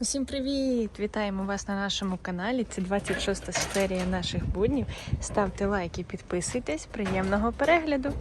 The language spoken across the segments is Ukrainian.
Усім привіт! Вітаємо вас на нашому каналі. Це 26 серія наших буднів. Ставте лайки, підписуйтесь. Приємного перегляду!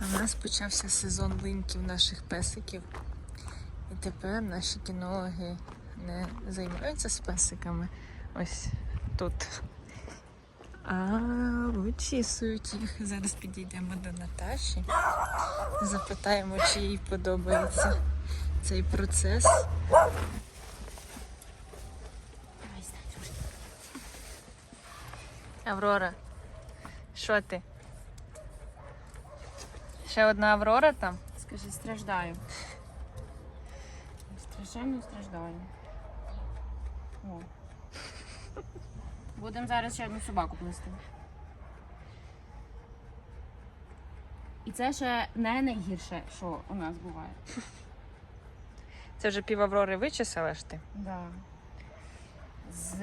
У нас почався сезон линьків наших песиків. І тепер наші кінологи не займаються з песиками. Ось тут. А вичісують їх. Зараз підійдемо до Наташі. Запитаємо, чи їй подобається цей процес. Аврора, що ти? Ще одна Аврора там? Скажи, страждаю. Страшенно страждаю. О. Будемо зараз ще одну собаку плести. І це ще не найгірше, що у нас буває. Це вже пів Аврори вичесала ж ти? Да. З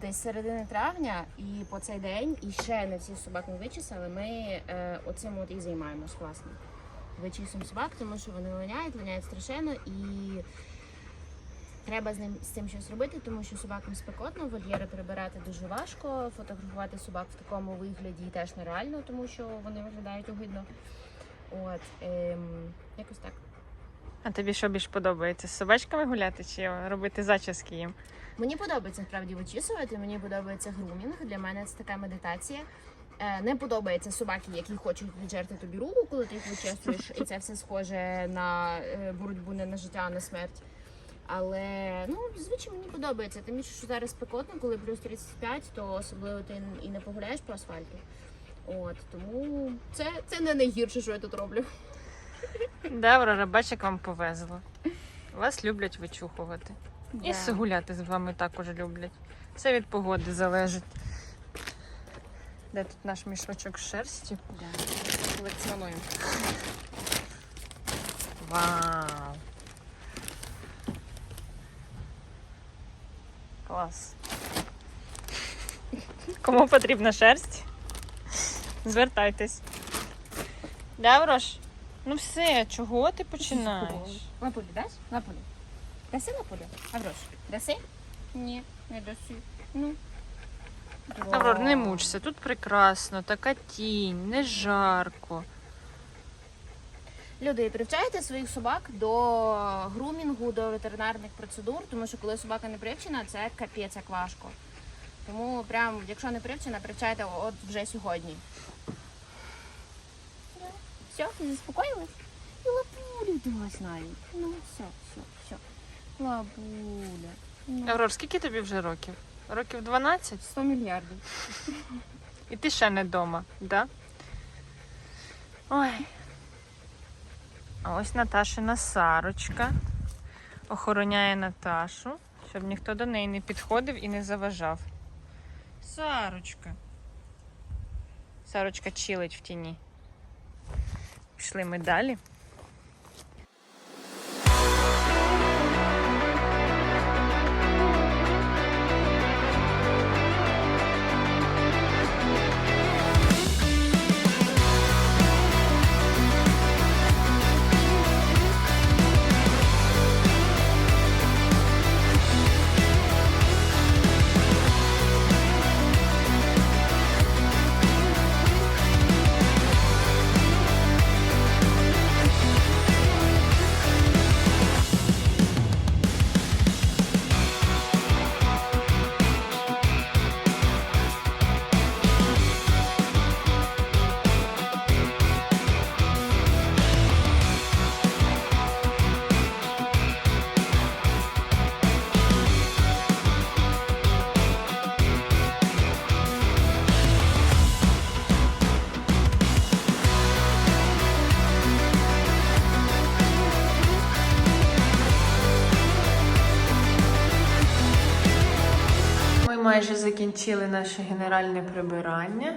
десь середини травня і по цей день, і ще не всі собак не вичесали, ми е, оцим от і займаємось, власне. Вичісуємо собак, тому що вони линяють, линяють страшенно і треба з ним з цим щось робити, тому що собакам спекотно, вольєри прибирати дуже важко, фотографувати собак в такому вигляді теж нереально, тому що вони виглядають огидно. От, ем, якось так. А тобі що більш подобається? З собачками гуляти чи робити зачіски їм? Мені подобається справді вичісувати. Мені подобається грумінг. Для мене це така медитація. Е, Не подобається собаки, які хочуть віджерти тобі руку, коли ти їх вичесуєш, і це все схоже на е, боротьбу не на життя, а на смерть. Але ну звичайно мені подобається. Тим більше, що зараз спекотно, коли плюс 35, то особливо ти і не погуляєш по асфальту. От тому це, це не найгірше, що я тут роблю. Да, Аврора, бач, як вам повезло. Вас люблять вичухувати. І Да. гуляти з вами також люблять. Це від погоди залежить. Де тут наш мішочок шерсті? Да. Колекціонуємо. Вау! Клас. Кому потрібна шерсть? Звертайтесь. Да, Врош? Ну все, чого ти починаєш? Лапулі, даш? Лапулі. Даси лапулі? Аврош, даси? Ні, не даси. Ну. Аврор, не мучся, тут прекрасно, така тінь, не жарко. Люди, привчайте своїх собак до грумінгу, до ветеринарних процедур, тому що коли собака не привчена, це капець як важко. Тому прям, якщо не привчена, привчайте от вже сьогодні. Все, ти заспокоїлась? І лапулю дивилась навіть. Ну, все, все, все. Лапуля. Ну, Аврор, скільки тобі вже років? Років 12? 100 мільярдів. І ти ще не вдома, да? Ой. А ось Наташина Сарочка охороняє Наташу, щоб ніхто до неї не підходив і не заважав. Сарочка. Сарочка чилить в тіні. Пішли ми далі. Майже закінчили наше генеральне прибирання.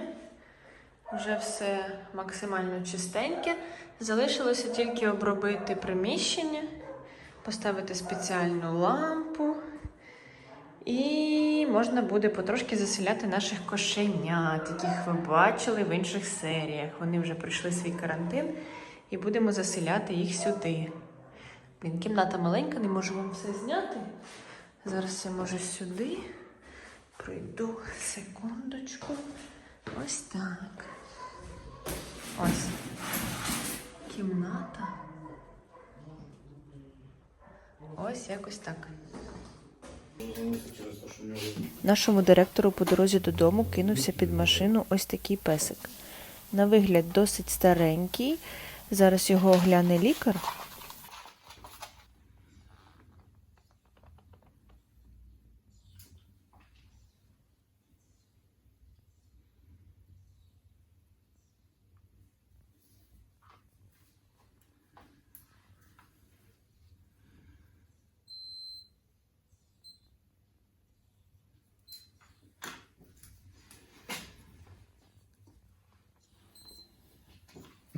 Вже все максимально чистеньке. Залишилося тільки обробити приміщення, поставити спеціальну лампу І можна буде потрошки заселяти наших кошенят, яких ви бачили в інших серіях. Вони вже пройшли свій карантин і будемо заселяти їх сюди. Блін, кімната маленька, не можу вам все зняти. Зараз я може сюди. Пройду секундочку. Ось так. Ось. Кімната. Ось якось так. Нашому директору по дорозі додому кинувся під машину ось такий песик. На вигляд досить старенький. Зараз його огляне лікар.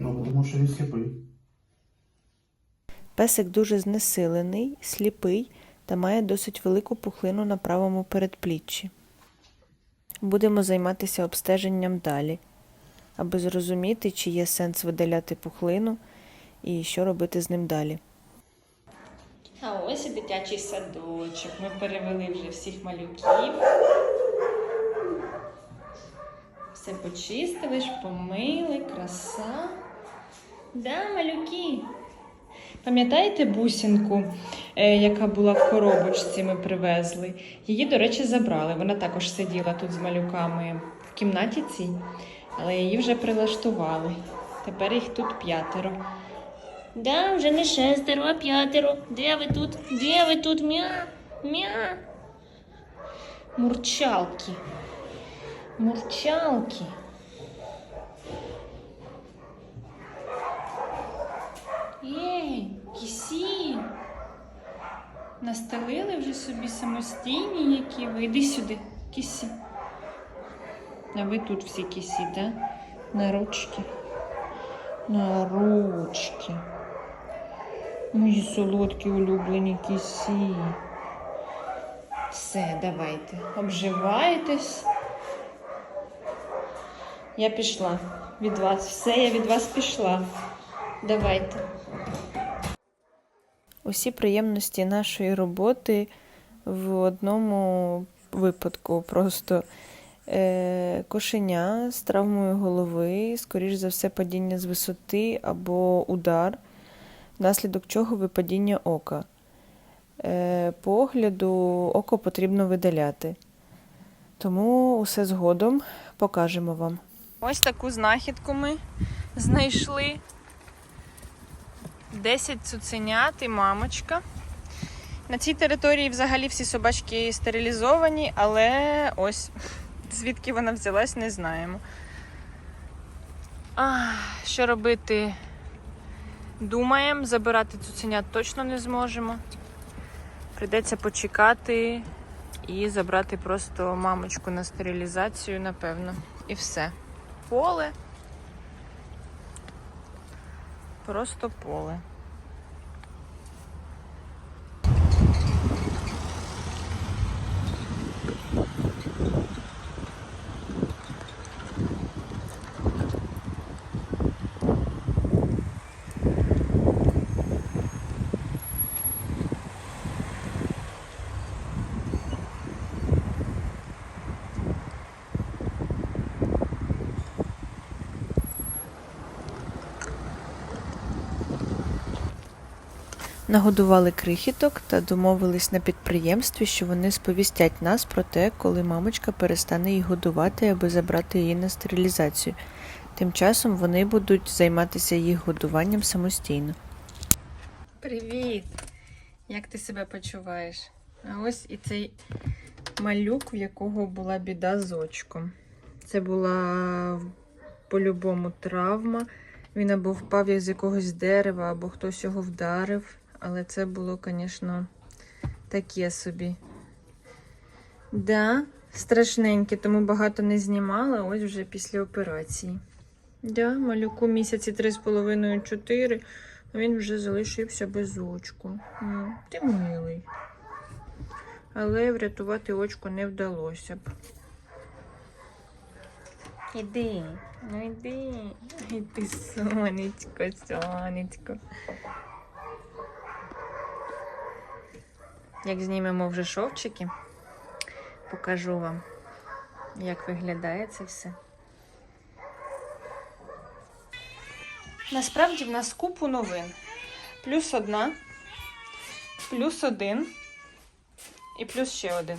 Ну, тому що він сліпий. Песик дуже знесилений, сліпий та має досить велику пухлину на правому передпліччі. Будемо займатися обстеженням далі, аби зрозуміти, чи є сенс видаляти пухлину і що робити з ним далі. А ось і дитячий садочок. Ми перевели вже всіх малюків. Все почистили, ж помили, краса. Да, малюки. Пам'ятаєте бусинку, е, яка була в коробочці, ми привезли? Її, до речі, забрали. Вона також сиділа тут з малюками в кімнаті цій, але її вже прилаштували. Тепер їх тут п'ятеро. Да, вже не шестеро, а п'ятеро. Де ви тут? Де ви тут? Мя? Мя? Мурчалки. Мурчалки. Єй, кісі. Настелили вже собі самостійні, які ви. Іди сюди, кісі. А ви тут всі кісі, так? На ручки. На ручки. Мої солодкі улюблені кісі. Все, давайте. Обживайтесь. Я пішла від вас. Все, я від вас пішла. Давайте. Усі приємності нашої роботи в одному випадку. Просто е, кошеня з травмою голови, скоріш за все, падіння з висоти або удар, внаслідок чого випадіння ока. Е, по око потрібно видаляти. Тому усе згодом покажемо вам. Ось таку знахідку ми знайшли. 10 цуценят і мамочка. На цій території взагалі всі собачки стерилізовані, але ось звідки вона взялась, не знаємо. А, що робити? Думаємо, забирати цуценят точно не зможемо. Прийдеться почекати і забрати просто мамочку на стерилізацію, напевно. І все. Поле. Просто поле. Нагодували крихіток та домовились на підприємстві, що вони сповістять нас про те, коли мамочка перестане їх годувати, аби забрати її на стерилізацію. Тим часом вони будуть займатися їх годуванням самостійно. Привіт! Як ти себе почуваєш? А ось і цей малюк, в якого була біда з очком. Це була по-любому травма. Він або впав з якогось дерева, або хтось його вдарив. Але це було, звісно, таке собі. Да, страшненьке, тому багато не знімала, ось вже після операції. Да, малюку місяці 3,5-4, а він вже залишився без очку. М, Ти милий. але врятувати очко не вдалося б. Іди, ну йди, іди, сонечко, сонечко. Як знімемо вже шовчики, покажу вам, як виглядає це все. Насправді в нас купу новин. Плюс одна, плюс один і плюс ще один.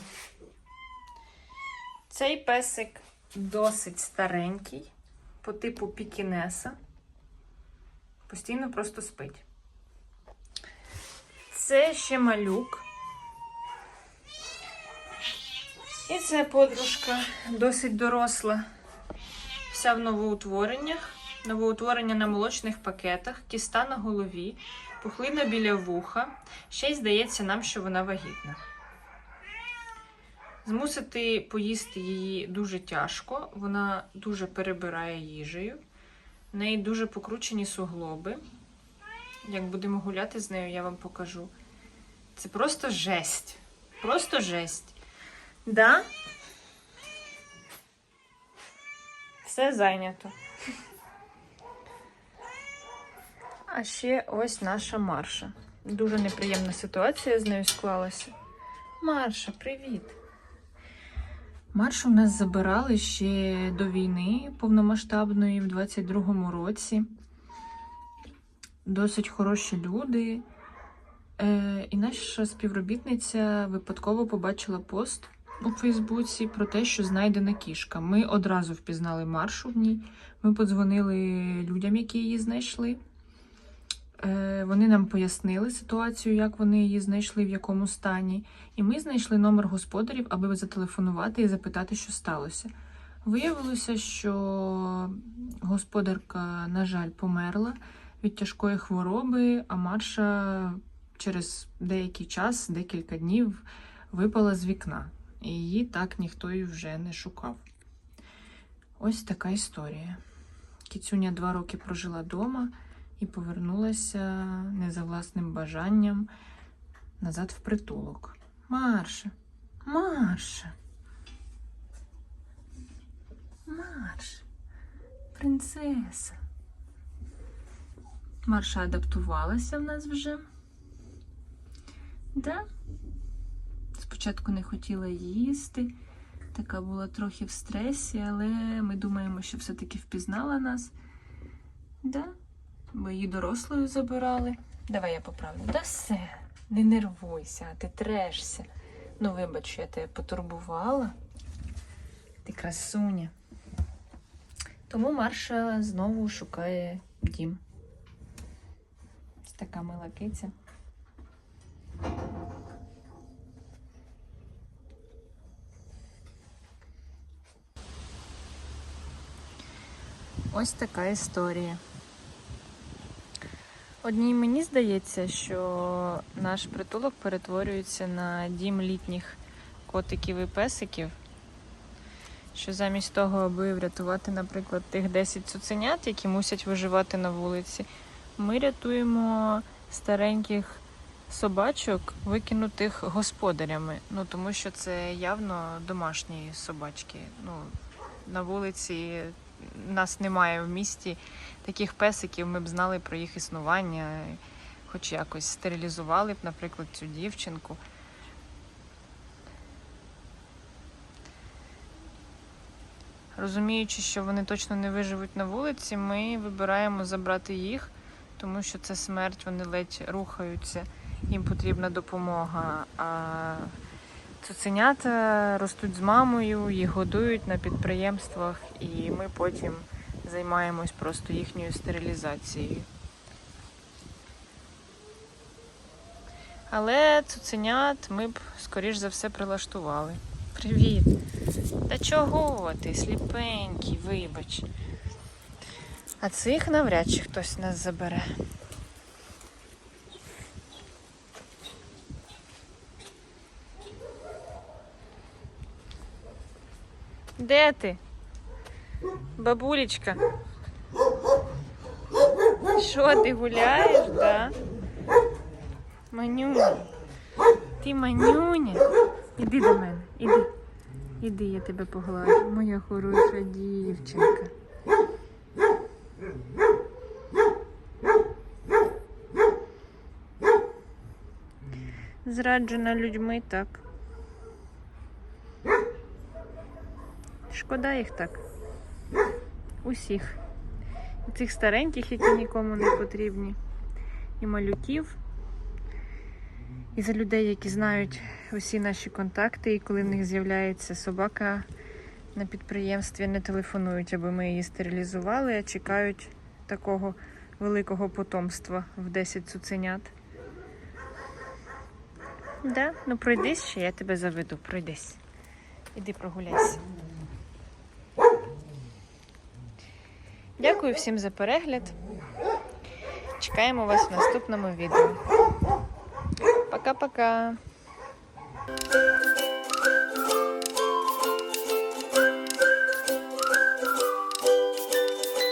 Цей песик досить старенький, по типу пікінеса. Постійно просто спить. Це ще малюк. І це подружка досить доросла. Вся в новоутвореннях. Новоутворення на молочних пакетах, кіста на голові, пухлина біля вуха. Ще й здається нам, що вона вагітна. Змусити поїсти її дуже тяжко, вона дуже перебирає їжею. В неї дуже покручені суглоби. Як будемо гуляти з нею, я вам покажу. Це просто жесть. Просто жесть. Да? Все зайнято. А ще ось наша Марша. Дуже неприємна ситуація з нею склалася. Марша, привіт! Маршу в нас забирали ще до війни повномасштабної в 22-му році. Досить хороші люди. Е, і наша співробітниця випадково побачила пост у Фейсбуці про те, що знайдена кішка. Ми одразу впізнали маршу в ній. Ми подзвонили людям, які її знайшли. Е, Вони нам пояснили ситуацію, як вони її знайшли, в якому стані. І ми знайшли номер господарів, аби зателефонувати і запитати, що сталося. Виявилося, що господарка, на жаль, померла від тяжкої хвороби, а Марша через деякий час, декілька днів, випала з вікна. І її так ніхто і вже не шукав. Ось така історія. Кіцюня два роки прожила вдома і повернулася не за власним бажанням назад в притулок. Марша, Марша. Марша, принцеса. Марша адаптувалася в нас вже. Да? Спочатку не хотіла їсти, така була трохи в стресі, але ми думаємо, що все-таки впізнала нас. Да? Бо її дорослою забирали. Давай я поправлю. Да все, не нервуйся, а ти трешся. Ну, вибач, я тебе потурбувала. Ти красуня. Тому Марша знову шукає дім. Ось така мила киця. Ось така історія. Одній мені здається, що наш притулок перетворюється на дім літніх котиків і песиків. Що замість того, аби врятувати, наприклад, тих 10 цуценят, які мусять виживати на вулиці, ми рятуємо стареньких собачок, викинутих господарями. Ну тому що це явно домашні собачки. Ну, на вулиці нас немає в місті таких песиків, ми б знали про їх існування, хоч якось стерилізували б, наприклад, цю дівчинку. Розуміючи, що вони точно не виживуть на вулиці, ми вибираємо забрати їх, тому що це смерть, вони ледь рухаються, їм потрібна допомога. А цуценята ростуть з мамою, їх годують на підприємствах, і ми потім займаємось просто їхньою стерилізацією. Але цуценят ми б, скоріш за все, прилаштували. Привіт! Та чого ти, сліпенький, вибач. А цих навряд чи хтось нас забере. Де ти? Бабулечка. Що ти гуляєш, да? Манюня. Ти манюня. Іди до мене, іди. Іди, я тебе погладжу. Моя хороша дівчинка. Зраджена людьми так. Шкода їх так. Усіх. І цих стареньких, які нікому не потрібні, і малюків, і за людей, які знають усі наші контакти, і коли в них з'являється собака на підприємстві, не телефонують, аби ми її стерилізували, а чекають такого великого потомства в 10 цуценят. Да? Ну пройдись ще, я тебе заведу, пройдись. Іди прогуляйся. Дякую всім за перегляд. Чекаємо вас в наступному відео. Пока-пока.